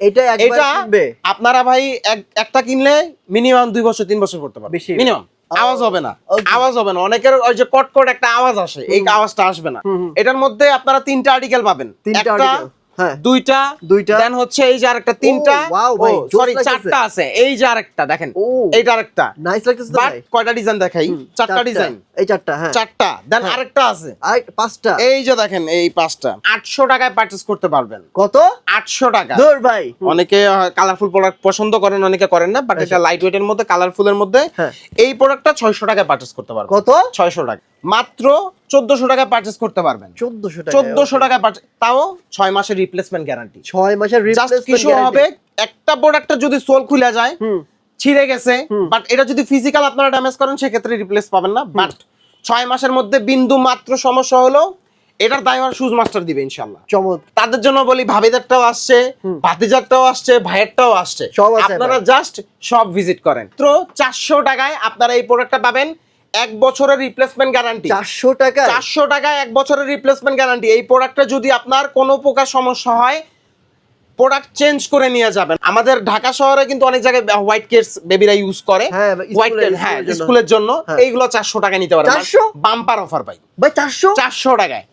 এটা এটা আপনারা ভাই একটা কিনলে মিনিমাম দুই বছর তিন বছর করতে পারবে। মিনিমাম আওয়াজ হবে না। আওয়াজ হবে না। অনেকের ওই যে কটকট একটা আওয়াজ আসে। এই আওয়াজটা আসবে না। এটার মধ্যে আপনারা তিনটা আর্টিকেল পাবেন। তিনটা। দুইটা দুইটা। দেন হচ্ছে এই যে আরেকটা তিনটা। ভাই, সরি চারটা আছে। এই যে আরেকটা দেখেন। এইটা আরেকটা। নাইস লাগতেছে বাট কয়টা ডিজাইন দেখাই? চারটা ডিজাইন এই চারটা হ্যাঁ। চারটা। দেন হ্যাঁ। আরেকটা আছে। আর পাঁচটা। এই যে দেখেন এই পাঁচটা। আটশো টাকায় পারচেস করতে পারবেন। কত? আটশো টাকা। ধর ভাই। অনেকে কালারফুল প্রোডাক্ট পছন্দ করেন অনেকে করেন না বাট এটা লাইট ওয়েটের মধ্যে কালারফুলের মধ্যে হ্যাঁ। এই প্রোডাক্টটা ছয়শো টাকায় পারচেস করতে পারবেন। কত? ছয়শো টাকা। মাত্র চোদ্দশো টাকায় পারচেস করতে পারবেন। চোদ্দশো টাকা চোদ্দশো টাকায় তাও ছয় মাসের রিপ্লেসমেন্ট গ্যারান্টি ছয় মাসের কিছু হবে একটা প্রোডাক্টের যদি সোল খুলে যায় ছিঁড়ে গেছে বাট এটা যদি ফিজিক্যাল আপনারা ড্যামেজ করেন সেক্ষেত্রে রিপ্লেস পাবেন না। বাট ছয় মাসের মধ্যে বিন্দু মাত্র সমস্যা হলো এটার দায়ভার সুজ মাস্টার দিবে ইনশাল্লাহ চমৎ তাদের জন্য বলি ভাবিদেরটাও আসছে। ভাতিজারটাও আসছে ভাইয়েরটাও আসছে। আপনারা জাস্ট সব ভিজিট করেন। তো চারশো টাকায় আপনারা এই প্রোডাক্টটা পাবেন। এক বছরের রিপ্লেসমেন্ট গ্যারান্টি চারশো টাকা চারশো টাকা এক বছরের রিপ্লেসমেন্ট গ্যারান্টি এই প্রোডাক্টটা যদি আপনার কোনো প্রকার সমস্যা হয় প্রোডাক্ট চেঞ্জ করে নিয়ে যাবেন। আমাদের ঢাকা শহরে কিন্তু অনেক জায়গায় হোয়াইট কেটস বেবিরা ইউজ করে। হ্যাঁ, হোয়াইট স্কুলের- হ্যাঁ স্কুলের জন্য। হ্যাঁ। এইগুলো চারশো টাকা নিতে পারে চারশো? বাম্পার অফার পাই ভাই চারশো? চারশো টাকায়।